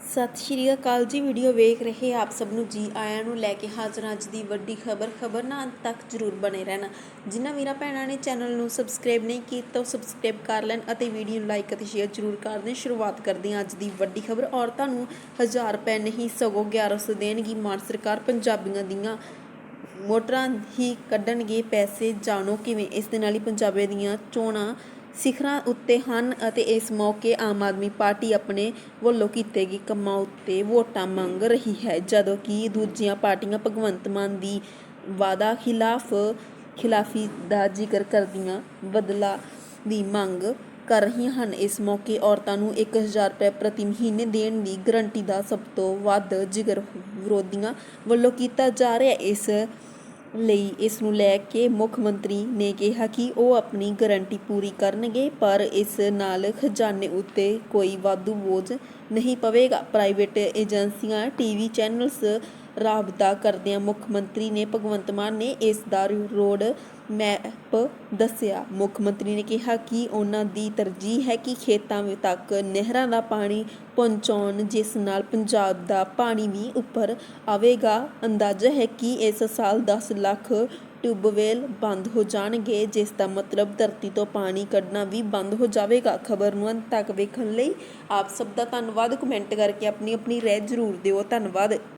ਸਤਿ ਸ਼੍ਰੀ ਅਕਾਲ ਜੀ, ਵੀਡੀਓ ਵੇਖ ਰਹੇ ਆਪ ਸਭ ਨੂੰ ਜੀ ਆਇਆਂ ਨੂੰ ਲੈ ਕੇ ਹਾਜ਼ਰ ਅੱਜ ਦੀ ਵੱਡੀ ਖਬਰ ਖਬਰ ਨਾ ਅੰਤ ਤੱਕ ਜਰੂਰ ਬਣੇ ਰਹਿਣਾ। ਜਿਨ੍ਹਾਂ ਵੀਰਾਂ ਭੈਣਾਂ ਨੇ ਚੈਨਲ ਨੂੰ ਸਬਸਕ੍ਰਾਈਬ ਨਹੀਂ ਕੀਤਾ, ਉਹ ਸਬਸਕ੍ਰਾਈਬ ਕਰ ਲੈਣ ਅਤੇ ਵੀਡੀਓ ਨੂੰ ਲਾਈਕ ਅਤੇ ਸ਼ੇਅਰ ਜਰੂਰ ਕਰ ਦੇਣ ਸ਼ੁਰੂਆਤ ਕਰਦੇ ਹਾਂ ਅੱਜ ਦੀ ਵੱਡੀ ਖਬਰ। ਔਰਤਾਂ ਨੂੰ 1000 ਰੁਪਏ ਨਹੀਂ, ਸਗੋਂ 1100 ਦੇਣਗੀ ਮਾਨ ਸਰਕਾਰ। ਪੰਜਾਬੀਆਂ ਦੀਆਂ ਮੋਟਰਾਂ ਹੀ ਕੱਢਣਗੇ ਪੈਸੇ, ਜਾਣੋ ਕਿਵੇਂ? ਇਸ ਦੇ ਨਾਲ ਹੀ ਪੰਜਾਬੀਆਂ ਦੀਆਂ ਚੋਣਾਂ ਸਿਖਰਾਂ ਉੱਤੇ ਹਨ ਅਤੇ ਇਸ ਮੌਕੇ ਆਮ ਆਦਮੀ ਪਾਰਟੀ ਆਪਣੇ ਵੱਲੋਂ ਕੀਤੇ ਗਏ ਕੰਮਾਂ ਉੱਤੇ ਵੋਟਾਂ ਮੰਗ ਰਹੀ ਹੈ, ਜਦੋਂ ਕਿ ਦੂਜੀਆਂ ਪਾਰਟੀਆਂ ਭਗਵੰਤ ਮਾਨ ਦੀ ਵਾਅਦਾ ਖਿਲਾਫ, ਖਿਲਾਫੀ ਦਾ ਜ਼ਿਕਰ ਕਰਦੀਆਂ ਬਦਲਾ ਦੀ ਮੰਗ ਕਰ ਰਹੀਆਂ ਹਨ। ਇਸ ਮੌਕੇ ਔਰਤਾਂ ਨੂੰ 1000 ਰੁਪਏ ਪ੍ਰਤੀ ਮਹੀਨੇ ਦੇਣ ਦੀ ਗਰੰਟੀ ਦਾ ਸਭ ਤੋਂ ਵੱਧ ਜ਼ਿਕਰ ਵਿਰੋਧੀਆਂ ਵੱਲੋਂ ਕੀਤਾ ਜਾ ਰਿਹਾ। ਇਸ ਲਈ ਇਸ ਨੂੰ ਲੈ ਕੇ ਮੁੱਖ ਮੰਤਰੀ ਨੇ ਕਿਹਾ ਕਿ ਉਹ ਆਪਣੀ ਗਾਰੰਟੀ ਪੂਰੀ ਕਰਨਗੇ, ਪਰ ਇਸ ਨਾਲ ਖਜ਼ਾਨੇ ਉੱਤੇ ਕੋਈ ਵਾਧੂ ਬੋਝ ਨਹੀਂ ਪਵੇਗਾ। ਪ੍ਰਾਈਵੇਟ ਏਜੰਸੀਆਂ ਟੀਵੀ ਚੈਨਲਸ ਰਾਬਤਾ ਕਰਦਿਆਂ ਮੁੱਖ ਮੰਤਰੀ ਨੇ ਭਗਵੰਤ ਮਾਨ ਨੇ ਇਸ ਦਾ ਰੋਡ ਮੈਪ ਦੱਸਿਆ। ਮੁੱਖ ਮੰਤਰੀ ਨੇ ਕਿਹਾ ਕਿ ਉਹਨਾਂ ਦੀ ਤਰਜੀਹ ਹੈ ਕਿ ਖੇਤਾਂ ਤੱਕ ਨਹਿਰਾਂ ਦਾ ਪਾਣੀ ਪਹੁੰਚਾਉਣ, ਜਿਸ ਨਾਲ ਪੰਜਾਬ ਦਾ ਪਾਣੀ ਵੀ ਉੱਪਰ ਆਵੇਗਾ। ਅੰਦਾਜ਼ਾ ਹੈ ਕਿ ਇਸ ਸਾਲ 10 ਲੱਖ ਟਿਊਬਵੈਲ ਬੰਦ ਹੋ ਜਾਣਗੇ, ਜਿਸ ਦਾ ਮਤਲਬ ਧਰਤੀ ਤੋਂ ਪਾਣੀ ਕੱਢਣਾ ਵੀ ਬੰਦ ਹੋ ਜਾਵੇਗਾ। ਖਬਰ ਨੂੰ ਅੰਤ ਤੱਕ ਵੇਖਣ ਲਈ ਆਪ ਸਭ ਦਾ ਧੰਨਵਾਦ। ਕਮੈਂਟ ਕਰਕੇ ਆਪਣੀ ਆਪਣੀ ਰਾਏ ਜ਼ਰੂਰ ਦਿਓ। ਧੰਨਵਾਦ।